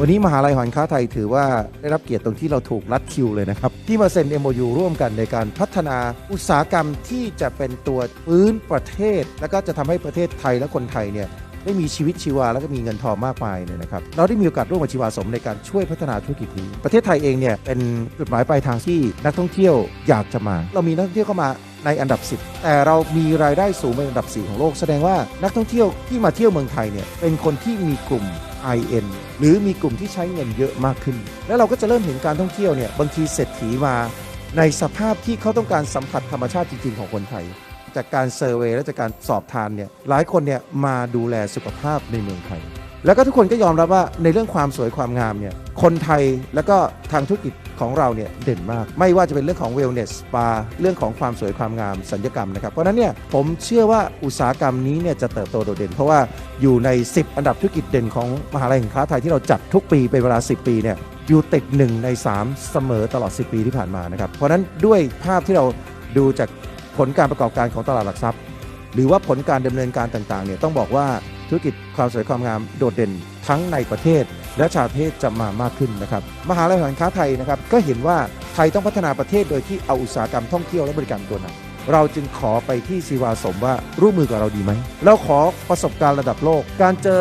วันนี้มหาลัยหอการค้าไทยถือว่าได้รับเกียรติตรงที่เราถูกรัดคิวเลยนะครับ ที่มาเซ็น MOU ร่วมกันในการพัฒนาอุตสาหกรรมที่จะเป็นตัวพื้นประเทศ แล้วก็จะทำให้ประเทศไทยและคนไทยเนี่ยได้มีชีวิตชีวาแล้วก็มีเงินทองมากมายเนี่ยนะครับเราได้มีโอกาสร่วมกับชีวาสมในการช่วยพัฒนาธุรกิจนี้ประเทศไทยเองเนี่ยเป็นจุดหมายปลายทางที่นักท่องเที่ยวอยากจะมา เรามีนักท่องเที่ยวเข้ามา ในอันดับ 10 แต่เรามีรายได้สูงเป็นอันดับ 4 ของโลก แสดงว่านักท่องเที่ยวที่มาเที่ยวเมืองไทยเนี่ยเป็นคนที่มีกลุ่ม IN หรือมีกลุ่มที่ใช้เงินเยอะมากขึ้น แล้วเราก็จะเริ่มเห็นการท่องเที่ยวเนี่ยบางทีเศรษฐีมา ในสภาพที่เขาต้องการสัมผัสธรรมชาติจริง ๆ ของคนไทย จากการเซอร์เวยและจากการสอบทานเนี่ยหลายคนเนี่ยมาดูแลสุขภาพในเมืองไทย แล้วก็ทุกคนก็ยอมรับว่าในเรื่องความสวยความงามเนี่ย คนไทยแล้วก็ทางธุรกิจของเราเนี่ยเด่นมาก ไม่ว่าจะเป็นเรื่องของ wellness spa เรื่องของความสวยความงามสัญญกรรมนะครับ เพราะนั้นเนี่ยผมเชื่อว่าอุตสาหกรรมนี้เนี่ยจะเติบโตโดดเด่น เพราะว่าอยู่ใน 10 อันดับธุรกิจเด่นของมหาลัยแห่งค้าไทยที่เราจัดทุกปีเป็นเวลา 10 ปีเนี่ยอยู่ติด1ใน 3 เสมอตลอด 10 ปีที่ผ่านมานะครับเพราะฉะนั้นด้วยภาพที่เราดูจากผลการประกอบการของตลาดหลักทรัพย์ หรือว่าผลการดำเนินการต่างๆเนี่ยต้องบอกว่าธุรกิจความสวยความงามโดดเด่นทั้งในประเทศ และชาวเทศจะมามากขึ้นนะครับมหาลัยหอการค้าไทยนะครับก็เห็นว่าไทยต้องพัฒนาประเทศโดยที่เอาอุตสาหกรรมท่องเที่ยวและบริการตัวนำเราจึงขอไปที่ซีวาสมว่าร่วมมือกับเราดีไหมเราขอประสบการณ์ระดับโลก การเจอ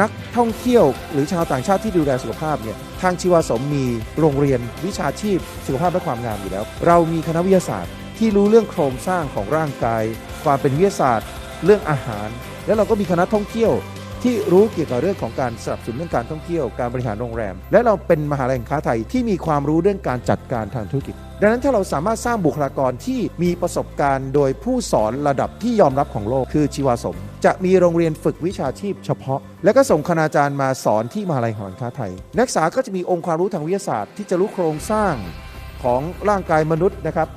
นักท่องเที่ยว หรือชาวต่างชาติที่ดูแลสุขภาพเนี่ยทางชีวาสมมีโรงเรียน วิชาชีพ สุขภาพและความงามอยู่แล้ว เรามีคณะวิทยาศาสตร์ ที่รู้เรื่องโครงสร้างของร่างกาย ความเป็นวิทยาศาสตร์ เรื่องอาหาร แล้วเราก็มีคณะท่องเที่ยว ที่รู้เกี่ยวกับเรื่องของการสนับสนุนเรื่องการท่องเที่ยวการบริหารโรงแรม และเราเป็นมหาลัยแห่งค้าไทยที่มีความรู้เรื่องการจัดการทางธุรกิจ ดังนั้นถ้าเราสามารถสร้างบุคลากรที่มีประสบการณ์โดยผู้สอนระดับที่ยอมรับของโลกคือชีวาสม จะมีโรงเรียนฝึกวิชาชีพเฉพาะ แล้วก็ส่งคณาจารย์มาสอนที่มหาลัยหอการค้าไทย นักศึกษาก็จะมีองค์ความรู้ทางวิทยาศาสตร์ ที่จะรู้โครงสร้างของร่างกายมนุษย์นะครับ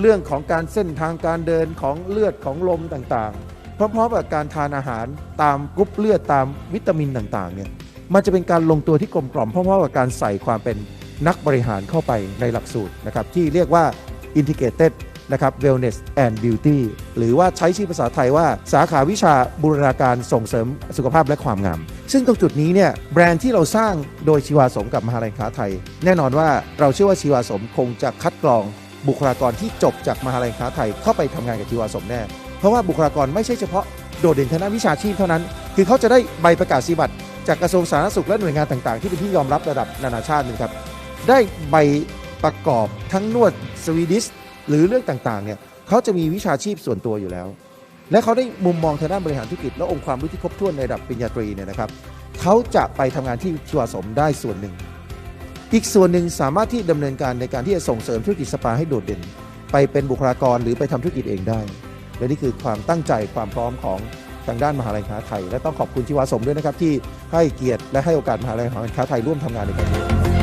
เรื่องของการเส้นทางการเดินของเลือดของลมต่างๆ พร้อมๆกับการทานอาหารตามกรุ๊ปเลือดตามวิตามินต่างๆเนี่ยมันจะเป็นการลงตัวที่กลมกล่อมพร้อมๆกับการใส่ความเป็นนักบริหารเข้าไปในหลักสูตรนะครับที่เรียกว่า integrated นะครับ wellness and beauty หรือว่าใช้ชื่อภาษาไทยว่าสาขาวิชาบูรณาการส่งเสริมสุขภาพและความงาม ซึ่งตรงจุดนี้เนี่ยแบรนด์ที่เราสร้างโดยชีวาสมกับมหาลัยค้าไทย แน่นอนว่าเราเชื่อว่าชีวาสมคงจะคัดกรองบุคลากรที่จบจากมหาลัยค้าไทยเข้าไปทำงานกับชีวาสมแน่ เพราะว่าบุคลากรไม่ใช่เฉพาะโดดเด่นทางด้านวิชาชีพเท่านั้น คือเขาจะได้ใบประกาศนียบัตรจากกระทรวงสาธารณสุขและหน่วยงานต่างๆ ที่เป็นที่ยอมรับระดับนานาชาตินะครับ ได้ใบประกอบทั้งนวดสวีดิชหรือเรื่องต่างๆเนี่ยเขาจะมีวิชาชีพส่วนตัวอยู่แล้ว และเขาได้มุมมองทางด้านบริหารธุรกิจ และองค์ความรู้ที่ครบถ้วนในระดับปริญญาตรีเนี่ยนะครับเขาจะไปทำงานที่ชีวสมได้ส่วนหนึ่ง อีกส่วนหนึ่งสามารถที่ดำเนินการในการที่จะส่งเสริมธุรกิจสปาให้โดดเด่น ไปเป็นบุคลากรหรือไปทำธุรกิจเองได้ และนี่คือความตั้งใจความพร้อมของทางด้านมหาลัยค้าไทย และต้องขอบคุณชีวาสมด้วยนะครับที่ให้เกียรติและให้โอกาสมหาลัยค้าไทยร่วมทำงานในครั้งนี้